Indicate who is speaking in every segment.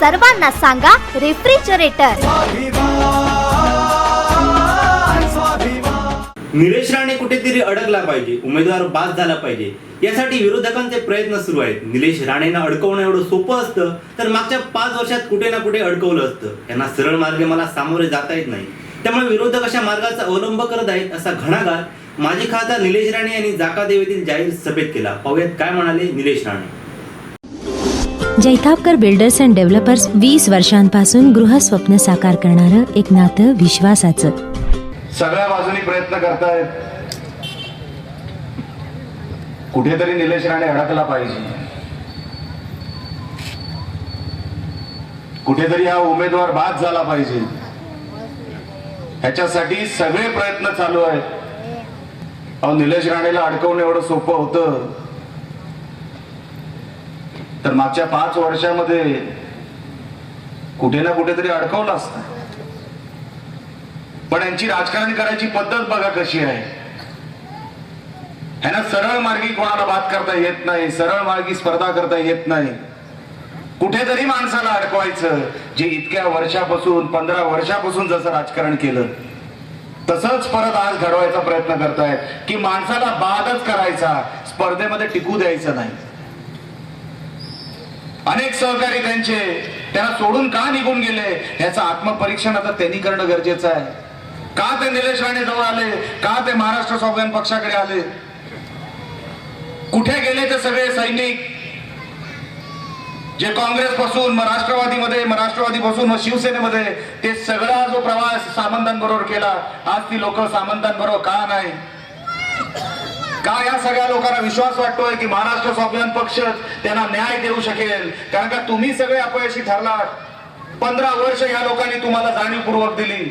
Speaker 1: सर्वांना सांगा रेफ्रिजरेटर.
Speaker 2: निलेश राणे कुठेतरी अडकला पाहिजे उमेदवार बाद झाला पाहिजे यासाठी विरोधकांचे प्रयत्न सुरू आहेत. निलेश राणेंना अडकवणं एवढं सोपं असतं तर मागच्या पाच वर्षात कुठे ना कुठे अडकवलं असतं. यांना सरळ मार्गे मला सामोरे जाता येत नाही. त्यामुळे विरोधक अशा मार्गाचा अवलंब करत आहेत असा घणाघात माजी खासदार निलेश राणे यांनी जाकादेव येथील जाहीर सभेत केला. पाहुयात काय म्हणाले Nilesh Rane.
Speaker 3: Jaitapkar builders and developers वीस वर्षांपासून गृहस्वप्न साकार करणारं एक नातं विश्वासाचं.
Speaker 4: सगळ्या बाजूनी प्रयत्न करतायत. कुठेतरी निलेश राणे अडकला पाहिजे. कुठेतरी हा उमेदवार बाद झाला पाहिजे. ह्याच्यासाठी सगळे प्रयत्न चालू आहेत. अहो निलेश राणेला अडकवणं एवढं सोपं होतं. तर मागच्या पाच वर्षामध्ये कुठे ना कुठेतरी अडकवलं असत. पण यांची राजकारण करायची पद्धत बघा कशी आहे. ह्यांना सरळ मार्गी कोणाला बात करता येत नाही सरळ मार्गी स्पर्धा करता येत नाही. कुठेतरी माणसाला अडकवायचं जे इतक्या वर्षापासून पंधरा वर्षापासून जसं राजकारण केलं तसंच परत आज घडवायचा प्रयत्न करतायत की माणसाला बादच करायचा स्पर्धेमध्ये टिकू द्यायचं नाही. अनेक सहकारी त्यांचे त्यांना सोडून का निघून गेले? याचं आत्मपरीक्षण आता त्यांनी करणं गरजेचं आहे. का ते निलेश राणे जवळ आले? का ते महाराष्ट्र स्वाभिमान पक्षाकडे आले? कुठे गेले ते सगळे सैनिक? जे काँग्रेस पासून मग राष्ट्रवादीमध्ये मग राष्ट्रवादी पासून मग शिवसेनेमध्ये ते सगळा जो प्रवास सामंतांबरोबर केला आज ती लोक सामंतांबरोबर का नाही? का या सगळ्या लोकांना विश्वास वाटतोय की महाराष्ट्र स्वाभिमान पक्ष त्यांना न्याय देऊ शकेल? कारण का तुम्ही सगळे अपयशी ठरलात. पंधरा वर्ष या लोकांनी तुम्हाला जाणीवपूर्वक दिली.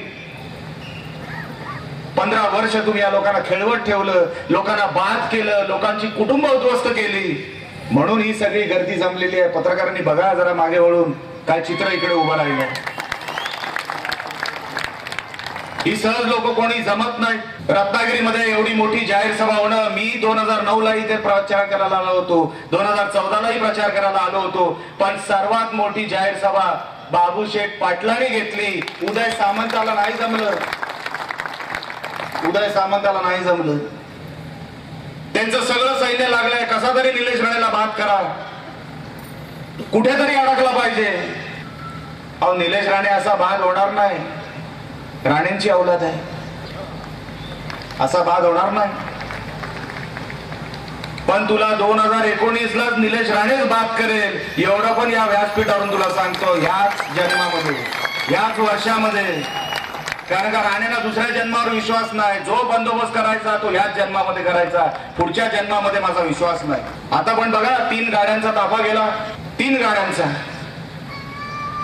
Speaker 4: पंधरा वर्ष तुम्ही या लोकांना खेळवत ठेवलं लोकांना बाद केलं लोकांची कुटुंब उद्ध्वस्त केली. म्हणून ही सगळी गर्दी जमलेली आहे. पत्रकारांनी बघा जरा मागे वळून काय चित्र इकडे उभं राहिलं. ही सहज लोक कोणी जमत नाही रत्नागिरीमध्ये एवढी मोठी जाहीर सभा होणं मी दोन हजार नऊ ला इथे प्रचार करायला आलो होतो. दोन हजार चौदालाही प्रचार करायला आलो होतो. पण सर्वात मोठी जाहीर सभा बाबूशेठ पाटलांनी घेतली. उदय सामंताला नाही जमलं. उदय सामंताला नाही जमलं. त्यांचं सगळं सैन्य लागलंय. कसा तरी निलेश राणेला बात करा. कुठेतरी अडकला पाहिजे. अहो निलेश राणे असा भाग होणार नाही. राणेंची औलाद आहे. असा बाद होणार नाही. पण तुला दोन हजार एकोणीस ला निलेश राणेच बाद करेल. एवढं पण या व्यासपीठावरून तुला सांगतो ह्याच जन्मामध्ये याच वर्षामध्ये. कारण का राणेला दुसऱ्या जन्मावर विश्वास नाही. जो बंदोबस्त करायचा तो ह्याच जन्मामध्ये करायचा. पुढच्या जन्मामध्ये माझा विश्वास नाही. आता पण बघा तीन गाड्यांचा ताफा गेला. तीन गाड्यांचा.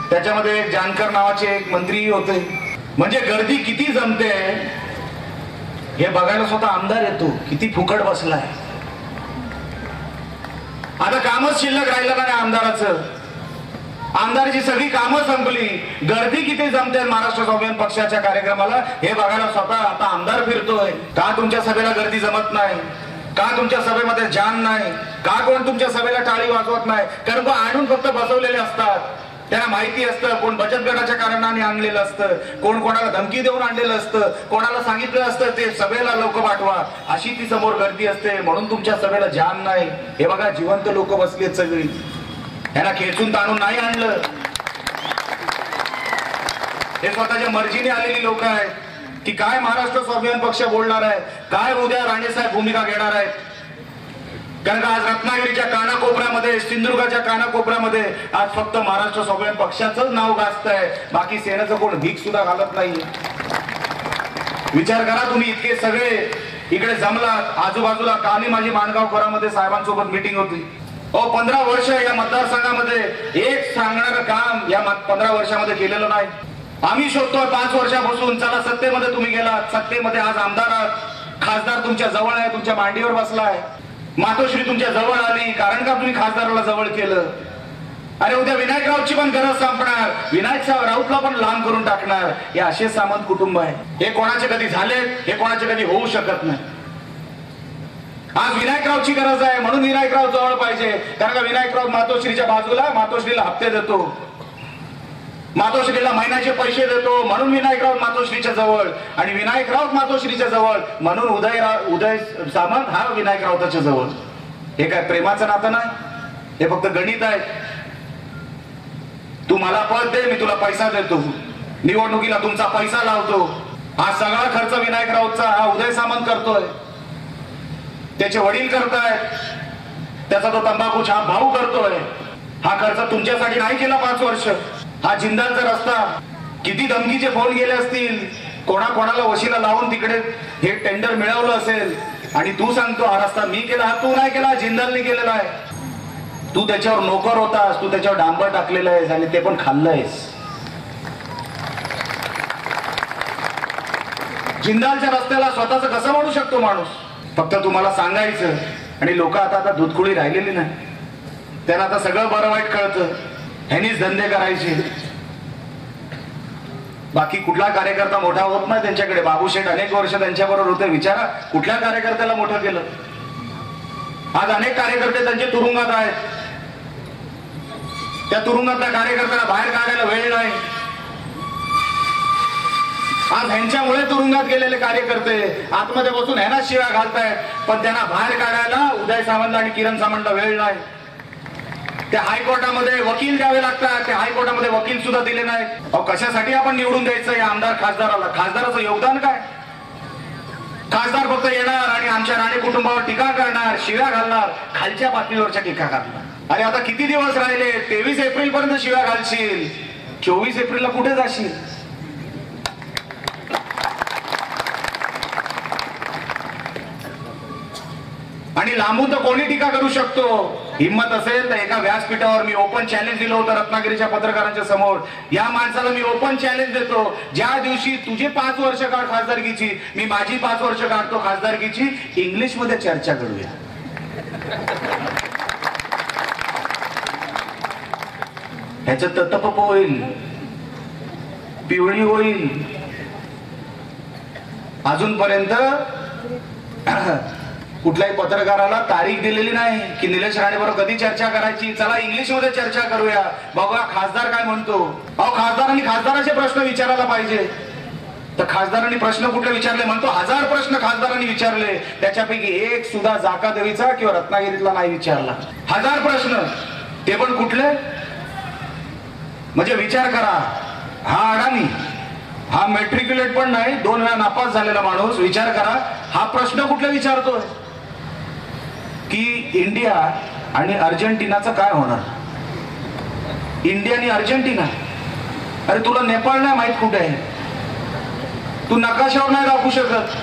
Speaker 4: त्याच्यामध्ये एक जानकर नावाचे एक मंत्री होते. म्हणजे गर्दी किती जमते? हे बघायला स्वतः आमदार येतो किती फुकट बसलाय. आता कामच शिल्लक राहिलं का नाही आमदाराचं? आमदाराची सगळी कामं संपली. गर्दी किती जमते महाराष्ट्र स्वाभिमान पक्षाच्या कार्यक्रमाला? हे बघायला स्वतः आता आमदार फिरतोय. का तुमच्या सभेला गर्दी जमत नाही? का तुमच्या सभेमध्ये जान नाही? का कोण तुमच्या सभेला टाळी वाजवत नाही? कारण तो आणून फक्त बसवलेले असतात. त्यांना माहिती असतं कोण बचत गटाच्या कारणाने आणलेलं असतं कोण कोणाला धमकी देऊन आणलेलं असतं कोणाला सांगितलं असतं ते सभेला लोक पाठवा. अशी ती समोर गर्दी असते. म्हणून तुमच्या सभेला जान नाही. हे बघा जिवंत लोक बसलेत सगळी. यांना खेचून ताणून नाही आणलं. हे स्वतःच्या मर्जीने आलेली लोक आहेत. की काय महाराष्ट्र स्वाभिमान पक्ष बोलणार आहे? काय उद्या राणेसाहेब भूमिका घेणार आहेत? कारण का आज रत्नागिरीच्या कानाकोपऱ्यामध्ये सिंधुदुर्गाच्या कानाकोपऱ्यामध्ये आज फक्त महाराष्ट्र स्वाभिमान पक्षाचंच नाव गाजत आहे बाकी सेनेचं कोण भीक सुद्धा घालत नाही. विचार करा तुम्ही इतके सगळे इकडे जमलात. आजूबाजूला काली माझी माणगाव खोरामध्ये साहेबांसोबत मिटिंग होती. अहो पंधरा वर्ष या मतदारसंघामध्ये. एक सांगणारं काम या पंधरा वर्षामध्ये केलेलं नाही. आम्ही शोधतोय पाच वर्षापासून. चला सत्तेमध्ये तुम्ही गेलात. सत्तेमध्ये आज आमदार आहात. खासदार तुमच्या जवळ आहे तुमच्या मांडीवर बसलाय. मातोश्री तुमच्या जवळ आली कारण का तुम्ही खासदाराला जवळ केलं? अरे उद्या विनायकरावची पण गरज संपणार. विनायक साहेब राऊतला पण लांब करून टाकणार. हे असे सामंत कुटुंब आहे. हे कोणाचे कधी झाले हे कोणाचे कधी होऊ शकत नाही. आज विनायकरावची गरज आहे म्हणून विनायकराव जवळ पाहिजे. कारण का विनायकराव मातोश्रीच्या बाजूला मातोश्रीला हप्ते देतो. मातोश्रीला महिन्याचे पैसे देतो. म्हणून विनायकराव मातोश्रीच्या जवळ. आणि विनायकराव मातोश्रीच्या जवळ. म्हणून उदय उदय सामंत हा विनायक राऊताच्या जवळ. हे काय प्रेमाचं नातं ना? हे फक्त गणित आहे. तू मला पद दे मी तुला पैसा देतो. निवडणुकीला तुमचा पैसा लावतो. हा सगळा खर्च विनायक राऊतचा हा उदय सामंत करतोय. त्याचे वडील करतायत त्याचा तो तंबाखू हा भाऊ करतोय. हा खर्च तुमच्यासाठी नाही केला पाच वर्ष. हा जिंदालचा रस्ता किती धमकीचे फोन गेले असतील कोणा कोणाला वशीला लावून तिकडे हे टेंडर मिळवलं असेल आणि तू सांगतो हा रस्ता मी केला हा तू नाही केला जिंदालने केलेला आहे. तू त्याच्यावर नोकर होतास तू त्याच्यावर डांबर टाकलेलं आहेस आणि ते पण खाल्लंयस जिंदालच्या रस्त्याला स्वतःच कसं म्हणू शकतो माणूस? फक्त तुम्हाला सांगायचं आणि लोक आता आता दूधकुळी राहिलेली नाही. त्यांना आता सगळं बरं वाईट कळतं. ह्यांनीच धंदे करायचे. बाकी कुठला कार्यकर्ता मोठा होत नाही त्यांच्याकडे. बाबूशेठ अनेक वर्ष त्यांच्याबरोबर होते. विचारा कुठल्या कार्यकर्त्याला मोठं केलं? आज अनेक कार्यकर्ते त्यांचे तुरुंगात आहेत. त्या तुरुंगातल्या कार्यकर्त्याला बाहेर काढायला वेळ नाही. आज ह्यांच्यामुळे तुरुंगात गेलेले कार्यकर्ते आतमध्ये बसून ह्यांना शिव्या घालतायत. पण त्यांना बाहेर काढायला उदय सावंत आणि किरण सामंतला वेळ नाही. त्या हायकोर्टामध्ये वकील द्यावे लागतात. त्या हायकोर्टामध्ये वकील सुद्धा दिले नाहीत. अहो कशासाठी आपण निवडून द्यायचं? या आमदार खासदाराला. खासदाराचं योगदान काय? खासदार फक्त येणार आणि आमच्या राणे कुटुंबावर टीका करणार शिव्या घालणार खालच्या बातमीवरच्या टीका करणार. अरे आता किती दिवस राहिले? तेवीस एप्रिल पर्यंत शिव्या घालशील. चोवीस एप्रिलला कुठे जाशील? आणि लांबून तर कोणी टीका करू शकतो? हिंमत असेल तर एका व्यासपीठावर मी ओपन चॅलेंज दिलं होतं रत्नागिरीच्या पत्रकारांच्या समोर. या माणसाला मी ओपन चॅलेंज देतो. ज्या दिवशी तुझी पाच वर्ष काढ खासदारकीची मी माझी पाच वर्ष काढतो खासदारकीची इंग्लिशमध्ये चर्चा करूया. ह्याच्यात ततप होईल पिवळी होईल. अजूनपर्यंत कुठल्याही पत्रकाराला तारीख दिलेली नाही की निलेश राणे बरोबर कधी चर्चा करायची? चला इंग्लिशमध्ये चर्चा करूया. बाबा खासदार काय म्हणतो? अहो खासदारांनी खासदाराचे प्रश्न विचारायला पाहिजे. तर खासदारांनी प्रश्न कुठले विचारले? म्हणतो हजार प्रश्न खासदारांनी विचारले. त्याच्यापैकी एक सुद्धा जाका देवीचा किंवा रत्नागिरीतला नाही विचारला. हजार प्रश्न. ते पण कुठले? म्हणजे विचार करा. हा अडाणी. हा मेट्रिक्युलेट पण नाही. दोन वेळा नापास झालेला माणूस. विचार करा. हा प्रश्न कुठला विचारतोय? की इंडिया आणि अर्जेंटिनाचं काय होणार? इंडिया आणि अर्जेंटिना? अरे तुला नेपाळ नाही माहीत कुठे आहे? तू नकाशावर नाही दाखवू शकत.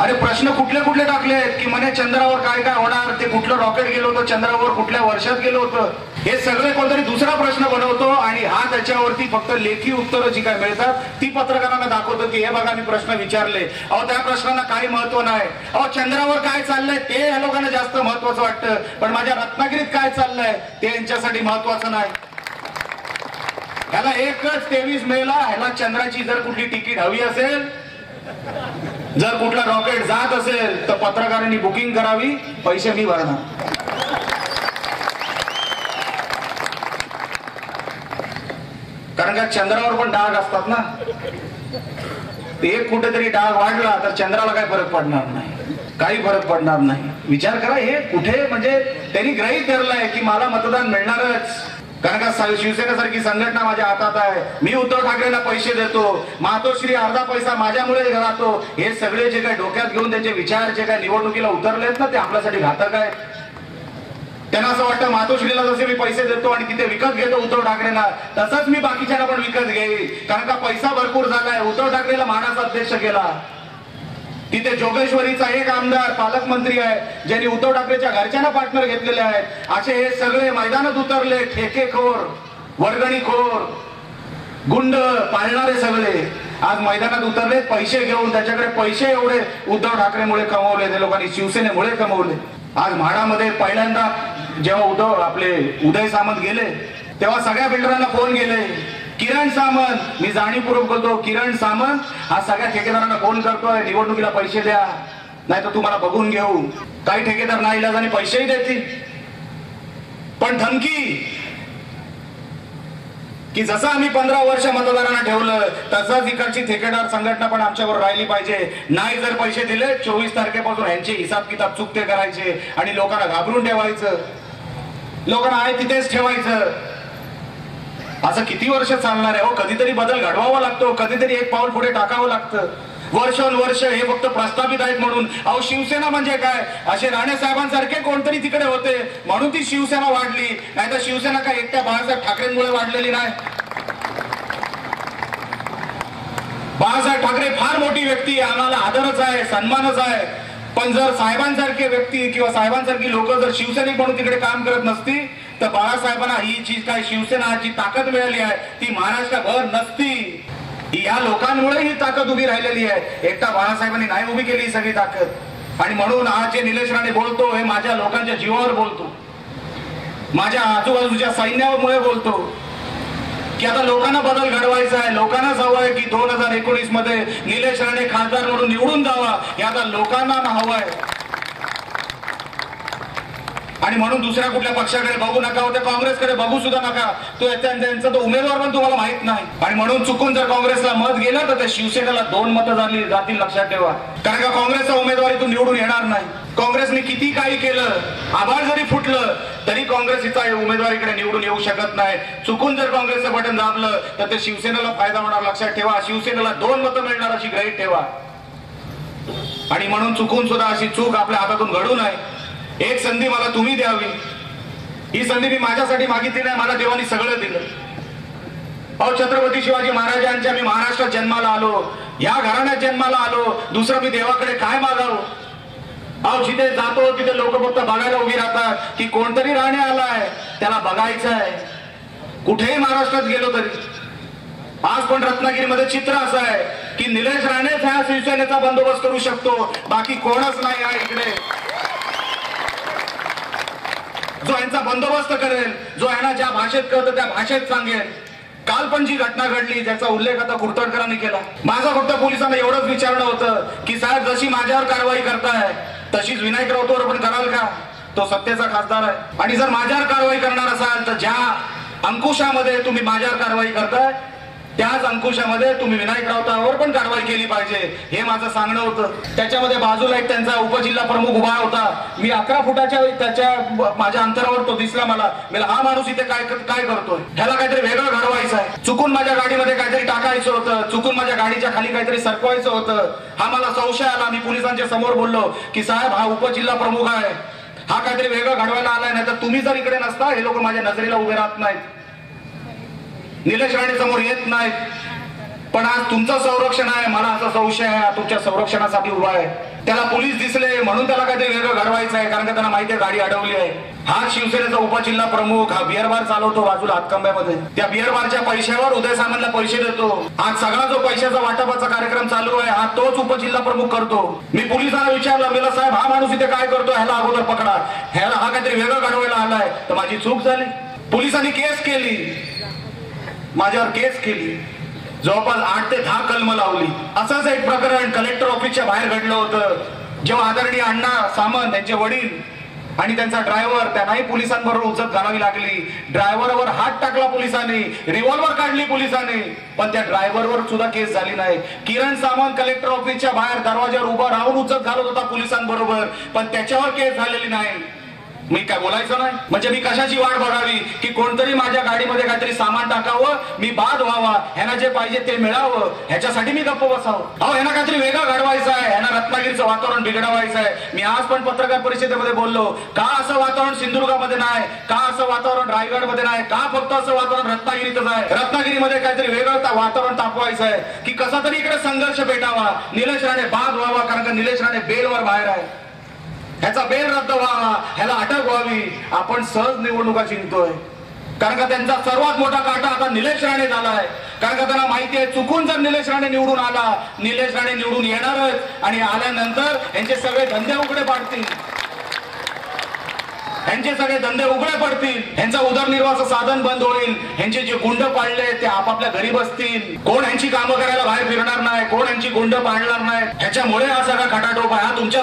Speaker 4: अरे प्रश्न कुठले कुठले टाकले आहेत की म्हणे चंद्रावर काय काय होणार? ते कुठलं रॉकेट गेलं होतं? चंद्रावर कुठल्या वर्षात गेलं होतं? हे सगळे कोणतरी दुसरा प्रश्न बनवतो आणि हा त्याच्यावरती फक्त लेखी उत्तरं जी काय मिळतात ती पत्रकारांना दाखवतो की हे बघा मी प्रश्न विचारले. अहो त्या प्रश्नांना काही महत्त्व नाही. अहो चंद्रावर काय चाललंय ते या लोकांना जास्त महत्वाचं वाटतं. पण माझ्या रत्नागिरीत काय चाललंय ते यांच्यासाठी महत्वाचं नाही. ह्याला एकच तेवीस मेला ह्याला चंद्राची जर कुठली तिकीट हवी असेल जर कुठला रॉकेट जात असेल तर पत्रकारांनी बुकिंग करावी पैसे मी भरणार. कारण का चंद्रावर पण डाग असतात ना? एक कुठेतरी डाग वाढला तर चंद्राला काय फरक पडणार नाही. काही फरक पडणार नाही. विचार करा हे कुठे म्हणजे त्यांनी ग्रहित धरलंय की मला मतदान मिळणारच. कारण का शिवसेनेसारखी संघटना माझ्या हातात आहे. मी उद्धव ठाकरेंना पैसे देतो. मातोश्री अर्धा पैसा माझ्यामुळे राहतो हे सगळे जे काही डोक्यात घेऊन त्यांचे विचार जे काही निवडणुकीला उतरलेत ना ते आपल्यासाठी घातक आहे. त्यांना असं वाटतं मातोश्रीला जसे मी पैसे देतो आणि तिथे विकत घेतो उद्धव ठाकरेंना तसंच मी बाकीच्यांना पण विकत घेईल कारण का पैसा भरपूर झालाय. उद्धव ठाकरेला मानाचा अध्यक्ष केला. तिथे जोगेश्वरीचा एक आमदार पालकमंत्री आहे ज्यांनी उद्धव ठाकरेच्या घरच्यांना पार्टनर घेतलेले आहेत असे हे सगळे मैदानात उतरले ठेकेखोर वर्गणीखोर गुंड पाळणारे सगळे. आज मैदानात उतरले पैसे घेऊन त्याच्याकडे पैसे एवढे उद्धव ठाकरेमुळे कमवले ते लोकांनी शिवसेनेमुळे कमवले. आज म्हाडामध्ये पहिल्यांदा जेव्हा उद्धव आपले उदय सामंत गेले तेव्हा सगळ्या बिल्डरांना फोन गेले किरण सामंत मी जाणीवपूर्वक बोलतो किरण सामंत हा सगळ्या ठेकेदारांना फोन करतोय निवडणुकीला पैसे द्या नाही तर तुम्हाला बघून घेऊ. काही ठेकेदार नाही इलाजाने पैसेही देतील. पण धमकी की जसं आम्ही पंधरा वर्ष मतदारांना ठेवलं तसंच इकडची ठेकेदार संघटना पण आमच्यावर राहिली पाहिजे. नाही जर पैसे दिले चोवीस तारखेपासून यांचे हिसाब किताब चुकते करायचे आणि लोकांना घाबरून ठेवायचं. लोकांना आहे तिथेच ठेवायचं. असं किती वर्ष चालणार आहे? हो कधीतरी बदल घडवावा लागतो. कधीतरी एक पाऊल पुढे टाकावं लागतं. वर्षानुवर्ष हे फक्त प्रस्थापित आहेत म्हणून. अहो शिवसेना म्हणजे काय? असे राणे साहेबांसारखे कोणतरी तिकडे होते. म्हणून ती शिवसेना वाढली. नाही तर शिवसेना काय एकट्या बाळासाहेब ठाकरेंमुळे वाढलेली नाही? बाळासाहेब ठाकरे फार मोठी व्यक्ती आम्हाला आदरच आहे सन्मानच आहे. पण जर साहेबांसारखे व्यक्ती किंवा साहेबांसारखी लोक जर शिवसैनिक म्हणून तिकडे काम करत नसती तर बाळासाहेबांना ही जी काय शिवसेना जी ताकद मिळाली आहे ती महाराष्ट्रभर नसती. या लोकांमुळे ही ताकद उभी राहिलेली आहे. एकटा बाळासाहेबांनी नाही उभी केली ही सगळी ताकद. आणि म्हणून आज जे निलेश राणे बोलतो हे माझ्या लोकांच्या जीवावर बोलतो. माझ्या आजूबाजूच्या सैन्यामुळे बोलतो. की आता लोकांना बदल घडवायचा आहे. लोकांना हवं आहे की दोन हजार एकोणीसमध्ये निलेश राणे खासदार म्हणून निवडून जावा हे आता लोकांना हवं आहे. आणि म्हणून दुसऱ्या कुठल्या पक्षाकडे बघू नका होते काँग्रेसकडे बघू सुद्धा नका. तो त्यांचा तो उमेदवार पण तुम्हाला माहीत नाही. आणि म्हणून चुकून जर काँग्रेसला मत गेलं तर त्या शिवसेनेला दोन मतं झाली जातील लक्षात ठेवा. कारण का काँग्रेसचा उमेदवार इथून निवडून येणार नाही. काँग्रेसने किती काही केलं आभार जरी फुटलं तरी काँग्रेसचा उमेदवार इकडे निवडून येऊ शकत नाही. चुकून जर काँग्रेसचं बटन दाबलं तर ते शिवसेनेला फायदा होणार लक्षात ठेवा. शिवसेनेला दोन मतं मिळणार अशी ग्रहित ठेवा. आणि म्हणून चुकून सुद्धा अशी चूक आपल्या हातातून घडू नये. एक संधी मला तुम्ही द्यावी. ही संधी मी माझ्यासाठी मागितली नाही मला देवानी सगळं दिलं. अहो छत्रपती शिवाजी महाराजांच्या मी महाराष्ट्रात जन्माला आलो. या घराण्यात जन्माला आलो. दुसरं मी देवाकडे काय मागावं? अहो जिथे जातो तिथे लोक फक्त बघायला उभी राहतात की कोणतरी राणे आलाय त्याला बघायचं आहे कुठेही महाराष्ट्रात गेलो तरी. आज पण रत्नागिरीमध्ये चित्र असं आहे की निलेश राणेच ह्या शिवसेनेचा बंदोबस्त करू शकतो. बाकी कोणच नाही आहे इकडे. जो यांचा बंदोबस्त करेल जो यांना ज्या भाषेत कळतं त्या भाषेत सांगेल. काल पण जी घटना घडली ज्याचा उल्लेख आता कुर्तडकरांनी केला. माझा फक्त पोलिसांना एवढंच विचारणं होतं की साहेब जशी माझ्यावर कारवाई करताय तशीच विनायक राऊतवर पण कराल का? तो सत्तेचा खासदार आहे. आणि जर माझ्यावर कारवाई करणार असाल तर ज्या अंकुशामध्ये तुम्ही माझ्यावर कारवाई करताय त्याच अंकुशामध्ये तुम्ही विनायक राऊतावर पण कारवाई केली पाहिजे. हे माझं सांगणं होतं. त्याच्यामध्ये बाजूला एक त्यांचा उपजिल्हा प्रमुख उभा होता. मी अकरा फुटाच्या त्याच्या माझ्या अंतरावर तो दिसला मला. मला हा माणूस इथे काय काय करतोय? ह्याला काहीतरी वेगळं घडवायचं आहे. चुकून माझ्या गाडीमध्ये काहीतरी टाकायचं होतं. चुकून माझ्या गाडीच्या खाली काहीतरी सरकवायचं होतं. हा मला संशय आला. मी पोलिसांच्या समोर बोललो की साहेब हा उपजिल्हा प्रमुख आहे. हा काहीतरी वेगळं घडवायला आलाय. नाही तर तुम्ही जर इकडे नसता हे लोक माझ्या नजरेला उभे राहत नाहीत. निलेश राणे समोर येत नाहीत. पण आज तुमचं संरक्षण आहे मला असा संशय आहे तुमच्या संरक्षणासाठी उभा आहे. त्याला पोलीस दिसले म्हणून त्याला काहीतरी वेगळं घडवायचं आहे कारण का त्यांना माहिती आहे गाडी अडवली आहे. हा शिवसेनेचा उपजिल्हा प्रमुख हा बिअर बार चालवतो बाजूला हातकंब्यामध्ये त्या बिअर बारच्या पैशावर उदय सामंतला पैसे देतो. आज सगळा जो पैशाचा वाटपाचा कार्यक्रम चालू आहे हा तोच उपजिल्हा प्रमुख करतो. मी पोलिसांना विचारलं मेला साहेब हा माणूस इथे काय करतो ह्याला अगोदर पकडा. ह्याला हा काहीतरी वेगळं घडवायला आलाय. तर माझी चूक झाली. पोलिसांनी केस केली. माझ्यावर केस केली. जवळपास आठ ते दहा कलम लावली. असंच एक प्रकरण कलेक्टर ऑफिसच्या बाहेर घडलं होतं. जेव्हा आदरणीय अण्णा सामंत त्यांचे वडील आणि त्यांचा ड्रायव्हर त्यांनाही पोलिसांबरोबर उचत घालावी लागली. ड्रायव्हरवर हात टाकला पोलिसांनी. रिव्हॉल्वर काढली पोलिसांनी. पण त्या ड्रायव्हरवर सुद्धा केस झाली नाही. किरण सामंत कलेक्टर ऑफिसच्या बाहेर दरवाज्यावर उभा राहून उचत घालत होता पोलिसांबरोबर. पण त्याच्यावर केस झालेली नाही. मी काय बोलायचं नाही? म्हणजे मी कशाची वाट बघावी? की कोणतरी माझ्या गाडीमध्ये काहीतरी सामान टाकावं? मी बाद व्हावा. ह्यांना जे पाहिजे ते मिळावं. ह्याच्यासाठी मी गप्प बसावं. अहो ह्यांना काहीतरी वेगळं घडवायचं आहे. ह्यांना रत्नागिरीचं वातावरण बिघडवायचं आहे. मी आज पण पत्रकार परिषदेमध्ये बोललो. का असं वातावरण सिंधुदुर्गामध्ये नाही? का असं वातावरण रायगडमध्ये नाही? का फक्त असं वातावरण रत्नागिरीतच आहे? रत्नागिरीमध्ये काहीतरी वेगळं वातावरण तापवायचं आहे. की कसा तरी इकडे संघर्ष भेटावा? निलेश राणे बाद व्हावा कारण का निलेश राणे बेलवर बाहेर आहे ह्याचा बेल रद्द व्हावा ह्याला अटक व्हावी. आपण सहज निवडणुका जिंकतोय. कारण का त्यांचा सर्वात मोठा काटा आता निलेश राणे झालाय. कारण का त्यांना माहिती आहे चुकून जर निलेश राणे निवडून आला निलेश राणे निवडून येणारच. आणि आल्यानंतर यांचे सगळे धंदे उघडे पाडतील. यांचे सगळे धंदे उघडे पडतील. यांचा उदरनिर्वाहाचं साधन बंद होईल. यांचे जे गुंड पाळले ते आपापल्या घरी बसतील. कोण यांची कामं करायला बाहेर फिरणार नाही? कोण यांची गुंड पाळणार नाही? ह्याच्यामुळे हा सगळा खटाटोप आहे हा तुमच्या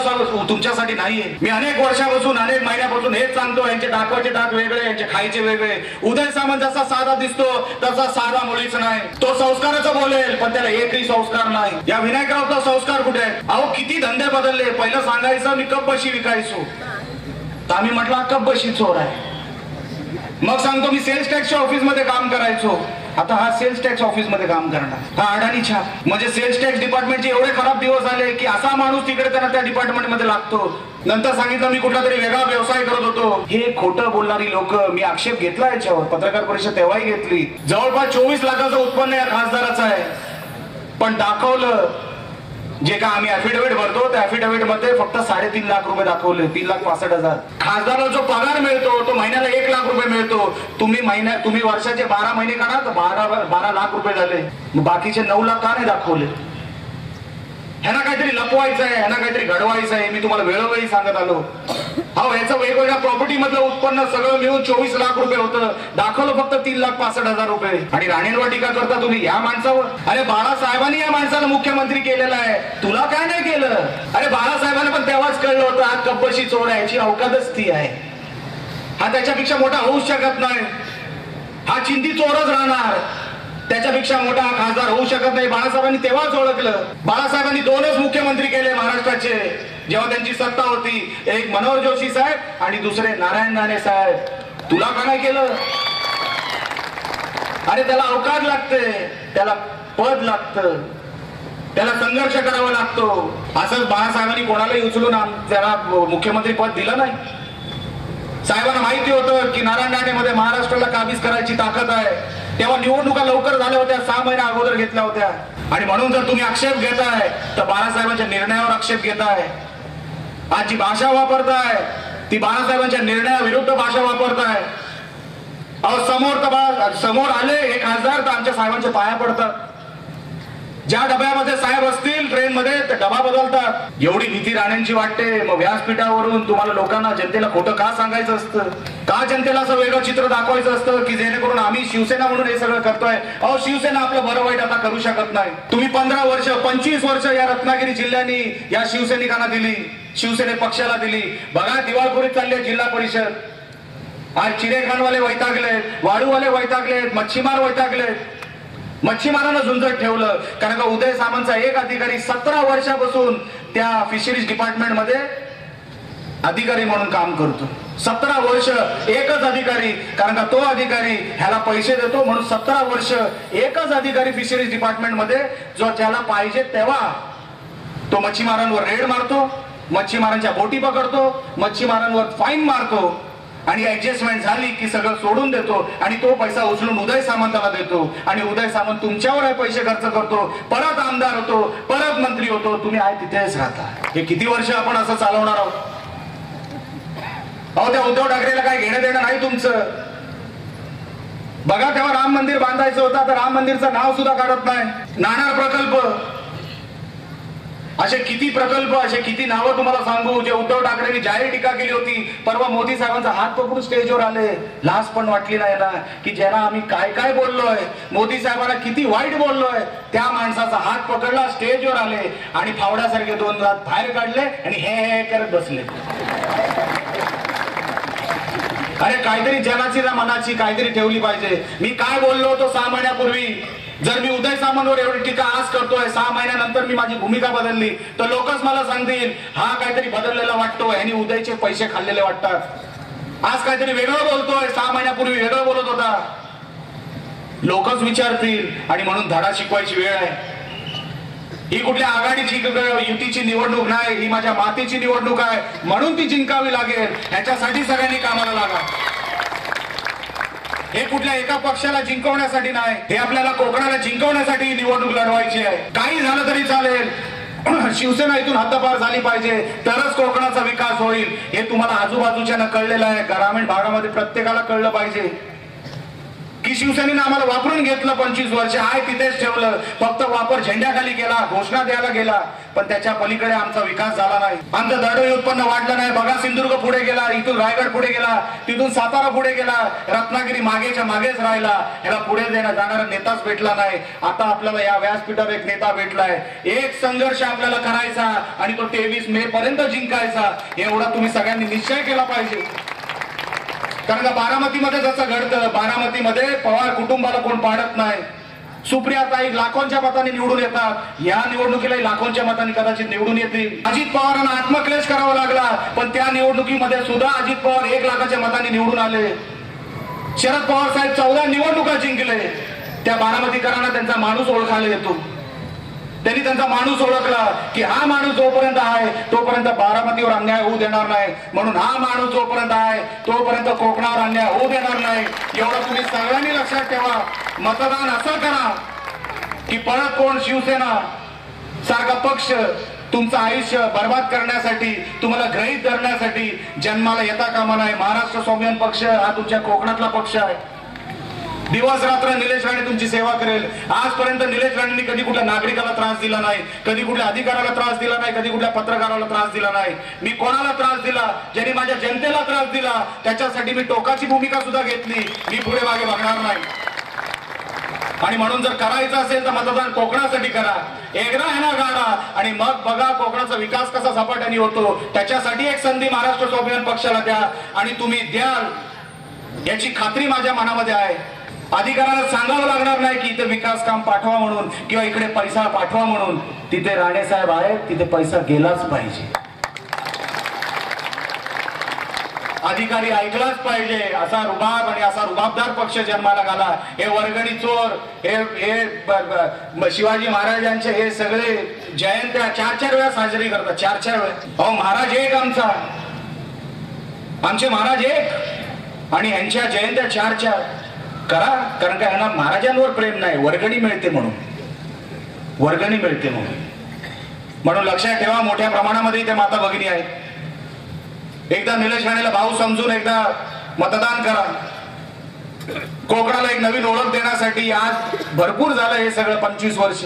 Speaker 4: तुमच्यासाठी नाहीये. मी अनेक वर्षापासून अनेक महिन्यापासून हेच सांगतो यांचे टाकवाचे टाक वेगळे यांचे खायचे वेगळे. उदय सामंत जसा साधा दिसतो तसा साधा मुळीच नाही. तो संस्काराचं बोलेल पण त्याला एकही संस्कार नाही. या विनायकरावचा संस्कार कुठे आहे? अहो किती धंदे बदलले. पहिलं सांगायचं मी कप बशी विकायचो. तर आम्ही म्हटलं कप बशी चोर आहे. मग सांगतो मी सेल्स टॅक्सच्या ऑफिसमध्ये काम करायचो. आता हा सेल्स टॅक्स ऑफिसमध्ये काम करणार. हा अडाणी छाप. म्हणजे सेल्स टॅक्स डिपार्टमेंटचे एवढे खराब दिवस आले की असा माणूस तिकडे त्यांना त्या डिपार्टमेंटमध्ये लागतो. नंतर सांगितलं मी कुठला तरी वेगळा व्यवसाय करत होतो. हे खोटं बोलणारी लोक मी आक्षेप घेतला याच्यावर. पत्रकार परिषद तेव्हाही घेतली. जवळपास चोवीस लाखाचं उत्पन्न या खासदाराचं आहे. पण दाखवलं जे का आम्ही अफिडेव्हिट भरतो त्या अफिडेव्हिटमध्ये फक्त साडेतीन लाख रुपये दाखवले तीन लाख पासष्ट हजार. खासदाराला जो पगार मिळतो तो महिन्याला एक लाख रुपये मिळतो. तुम्ही महिन्या तुम्ही वर्षाचे बारा महिने काढा तर बारा बारा लाख रुपये झाले. बाकीचे नऊ लाख का नाही दाखवले? ह्यांना काहीतरी लपवायचं आहे ह्यांना काहीतरी घडवायचं आहे मी तुम्हाला वेळोवेळी सांगत आलो. हो याचं वेगवेगळ्या प्रॉपर्टी मधलं उत्पन्न सगळं मिळून चोवीस लाख रुपये होतं. दाखवलं फक्त तीन लाख पासष्ट हजार रुपये. आणि राणेंवर टीका करता तुम्ही या माणसावर? अरे बाळासाहेबांनी या माणसाला मुख्यमंत्री केलेला आहे. तुला काय नाही केलं? अरे बाळासाहेबांना पण तेव्हाच कळलं होतं हा कब्बशी चोर आहे याची अवकादच ती आहे. हा त्याच्यापेक्षा मोठा होऊच शकत नाही. हा चिंती चोरच राहणार. त्याच्यापेक्षा मोठा खासदार होऊ शकत नाही. बाळासाहेबांनी तेव्हाच ओळखलं. बाळासाहेबांनी दोनच मुख्यमंत्री केले महाराष्ट्राचे. जेव्हा त्यांची सत्ता होती एक मनोहर जोशी साहेब आणि दुसरे नारायण राणे साहेब. तुला का नाही केलं? अरे त्याला अवकाश लागते. त्याला पद लागतं. त्याला संघर्ष करावा लागतो. असंच बाळासाहेबांनी कोणालाही उचलून आम- त्याला मुख्यमंत्री पद दिलं नाही. साहेबांना माहिती होतं की नारायण राणेमध्ये महाराष्ट्राला काबीज करायची ताकद आहे. तेव्हा निवडणुका लवकर झाल्या होत्या सहा महिन्या अगोदर घेतल्या होत्या. आणि म्हणून जर तुम्ही आक्षेप घेताय तर बाळासाहेबांच्या निर्णयावर आक्षेप घेताय. आज जी भाषा वापरताय ती बाळासाहेबांच्या निर्णयाविरुद्ध भाषा वापरताय. अहो समोर तर बा- समोर आले हे खासदार तर आमच्या साहेबांच्या पाया पडतात. ज्या डब्यामध्ये साहेब असतील ट्रेनमध्ये ते डबा बदलतात. एवढी भीती राण्यांची वाटते. मग व्यासपीठावरून तुम्हाला लोकांना जनतेला खोटं का सांगायचं असतं? का जनतेला असं वेगळं चित्र दाखवायचं असतं की जेणेकरून आम्ही शिवसेना म्हणून हे सगळं करतोय? अहो शिवसेना आपलं बरं वाईट आता करू शकत नाही. तुम्ही पंधरा वर्ष पंचवीस वर्ष या रत्नागिरी जिल्ह्यानी या शिवसैनिकांना दिली शिवसेने पक्षाला दिली. बघा दिवाळखोरीत चालली जिल्हा परिषद. आज चिरेखानवाले वैतागले वाळूवाले वैतागले मच्छीमार वैतागले मच्छीमारांना झुंजत ठेवलं. कारण का उदय सामंतचा एक अधिकारी सतरा वर्षापासून त्या फिशरीज डिपार्टमेंटमध्ये अधिकारी म्हणून काम करतो. सतरा वर्ष एकच अधिकारी कारण का तो अधिकारी ह्याला पैसे देतो म्हणून सतरा वर्ष एकच अधिकारी फिशरीज डिपार्टमेंटमध्ये जो ज्याला पाहिजे तेव्हा तो मच्छीमारांवर रेड मारतो मच्छीमारांच्या बोटी पकडतो मच्छीमारांवर फाईन मारतो. आणि ऍडजस्टमेंट झाली की सगळं सोडून देतो आणि तो पैसा उचलून उदय सामंताला देतो. आणि उदय सामंत तुमच्यावर पैसे खर्च करतो. परत आमदार होतो परत मंत्री होतो. तुम्ही आहे तिथेच राहता. हे किती वर्ष आपण असं चालवणार आहोत? अहो त्या उद्धव ठाकरेला काय घेणं देणं नाही तुमचं. बघा तेव्हा राम मंदिर बांधायचं होतं तर राम मंदिरचं नाव सुद्धा काढत नाही. नाणार प्रकल्प. असे किती प्रकल्प असे किती नावं तुम्हाला सांगू? जे उद्धव ठाकरेंनी जाहीर टीका केली होती परवा मोदी साहेबांचा हात पकडून स्टेजवर आले? लाज पण वाटली नाही ना? की ज्यांना आम्ही काय काय बोललोय मोदी साहेबांना किती वाईट बोललोय त्या माणसाचा हात पकडला स्टेजवर आले आणि फावड्यासारखे दोन हात बाहेर काढले आणि हे हे करत बसले. अरे काहीतरी जनाची ना मनाची काहीतरी ठेवली पाहिजे. मी काय बोललो होतो सहा महिन्यापूर्वी जर मी उदय सामंतवर एवढी टीका आज करतोय सहा महिन्यानंतर मी माझी भूमिका बदलली तर लोकच मला सांगतील हा काहीतरी बदललेला वाटतो यांनी उदयचे पैसे खाल्लेले वाटतात. आज काहीतरी वेगळं बोलतोय सहा महिन्यापूर्वी वेगळं बोलत होता. लोकच विचारतील आणि म्हणून धडा शिकवायची वेळ आहे. ही कुठल्या आघाडीची युतीची निवडणूक नाही ही माझ्या मातेची निवडणूक आहे म्हणून ती जिंकावी लागेल. ह्याच्यासाठी सगळ्यांनी कामाला लागा. हे कुठल्या एका पक्षाला जिंकवण्यासाठी नाही हे आपल्याला कोकणाला जिंकवण्यासाठी निवडणूक लढवायची आहे. काही झालं तरी चालेल. शिवसेना इथून हद्दपार झाली पाहिजे तरच कोकणाचा विकास होईल. हे तुम्हाला आजूबाजूच्या कळलेलं आहे. ग्रामीण भागामध्ये प्रत्येकाला कळलं पाहिजे. की शिवसेनेनं आम्हाला वापरून घेतलं पंचवीस वर्ष? आहे तिथेच ठेवलं. फक्त वापर झेंड्याखाली केला घोषणा द्यायला गेला. पण त्याच्या पलीकडे आमचा विकास झाला नाही. आमचं दरडोई उत्पन्न वाढलं नाही. बघा सिंधुदुर्ग पुढे गेला इथून रायगड पुढे गेला तिथून सातारा पुढे गेला. रत्नागिरी मागेच्या मागेच राहिला. याला पुढे देण्या जाणारा नेताच भेटला नाही. आता आपल्याला या व्यासपीठावर एक नेता भेटलाय. एक संघर्ष आपल्याला करायचा आणि तो तेवीस मे पर्यंत जिंकायचा. एवढा तुम्ही सगळ्यांनी निश्चय केला पाहिजे. कारण का बारामतीमध्ये जसं घडतं बारामतीमध्ये पवार कुटुंबाला कोण पाडत नाही. सुप्रिया ताई लाखोंच्या मताने निवडून येतात. या निवडणुकीला लाखोंच्या मताने कदाचित निवडून येतील. अजित पवारांना आत्मक्लेश करावा लागला पण त्या निवडणुकीमध्ये सुद्धा अजित पवार एक लाखाच्या मताने निवडून आले. शरद पवार साहेब चौदा निवडणुका जिंकले. त्या बारामतीकरांना त्यांचा माणूस ओळखायला येतो. त्यांनी त्यांचा माणूस ओळखला की हा माणूस जोपर्यंत आहे तोपर्यंत बारामतीवर अन्याय होऊ देणार नाही. म्हणून हा माणूस जोपर्यंत आहे तोपर्यंत कोकणावर अन्याय होऊ देणार नाही. एवढं तुम्ही सगळ्यांनी लक्षात ठेवा. मतदान असं करा की परत कोण शिवसेना सारखा पक्ष तुमचं आयुष्य बर्बाद करण्यासाठी तुम्हाला ग्रहित धरण्यासाठी जन्माला येता कामा नाही महाराष्ट्र स्वाभिमान पक्ष हा तुमच्या कोकणातला पक्ष आहे. दिवस रात्र निलेश राणे तुमची सेवा करेल. आजपर्यंत निलेश राणेंनी कधी कुठल्या नागरिकाला त्रास दिला नाही कधी कुठल्या अधिकाऱ्याला त्रास दिला नाही कधी कुठल्या पत्रकाराला त्रास दिला नाही. मी कोणाला त्रास दिला? ज्यांनी माझ्या जनतेला त्रास दिला त्याच्यासाठी मी टोकाची भूमिका सुद्धा घेतली. मी पुढे मागे बघणार नाही. आणि म्हणून जर करायचं असेल तर मतदान कोकणासाठी करा. एकदा आहे गाडा. आणि मग बघा कोकणाचा विकास कसा झपाट्याने होतो. त्याच्यासाठी एक संधी महाराष्ट्र स्वाभिमान पक्षाला द्या. आणि तुम्ही द्याल. याची खात्री माझ्या मनामध्ये आहे. अधिकाऱ्याला सांगावं लागणार नाही की इथे विकास काम पाठवा म्हणून किंवा इकडे पैसा पाठवा म्हणून. तिथे राणे साहेब आहेत तिथे पैसा गेलाच पाहिजे. अधिकारी ऐकलाच पाहिजे. असा रुबाब आणि असा रुबाबदार पक्ष जन्माला घाला हे वर्गणी चोर हे हे शिवाजी महाराजांचे हे सगळे जयंत्या चार चार वेळा साजरी करतात. चार चार वेळा. अहो महाराज एक आमचा. आमचे महाराज एक. आणि यांच्या जयंत्या चार चार. करा कारण का यांना महाराजांवर प्रेम नाही वर्गणी मिळते म्हणून. वर्गणी मिळते म्हणून. म्हणून लक्षात ठेवा मोठ्या प्रमाणामध्ये इथे माता भगिनी आहेत. एकदा निलेश राणेला भाऊ समजून एकदा मतदान करा. कोकणाला एक नवीन ओळख देण्यासाठी आज भरपूर झालं हे सगळं पंचवीस वर्ष.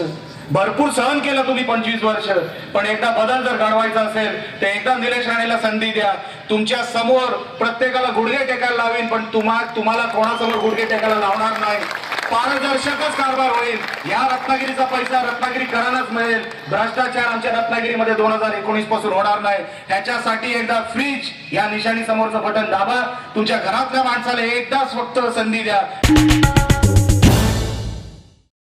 Speaker 4: भरपूर सहन केलं तुम्ही पंचवीस वर्ष. पण एकदा बदल जर घडवायचा असेल तर एकदा निलेश राणेला संधी द्या. तुमच्यासमोर प्रत्येकाला गुडघे टेकायला लावेन पण तुम्हा तुम्हाला कोणासमोर गुडघे टेकायला लावणार नाही. पारदर्शकच कारभार होईल. या रत्नागिरीचा पैसा रत्नागिरीकरांनाच मिळेल. भ्रष्टाचार आमच्या रत्नागिरीमध्ये दोन हजार एकोणीसपासून होणार नाही. ह्याच्यासाठी एकदा फ्रीज या निशाणी समोरचं बटन दाबा. तुमच्या घरातल्या माणसाला एकदाच फक्त संधी द्या.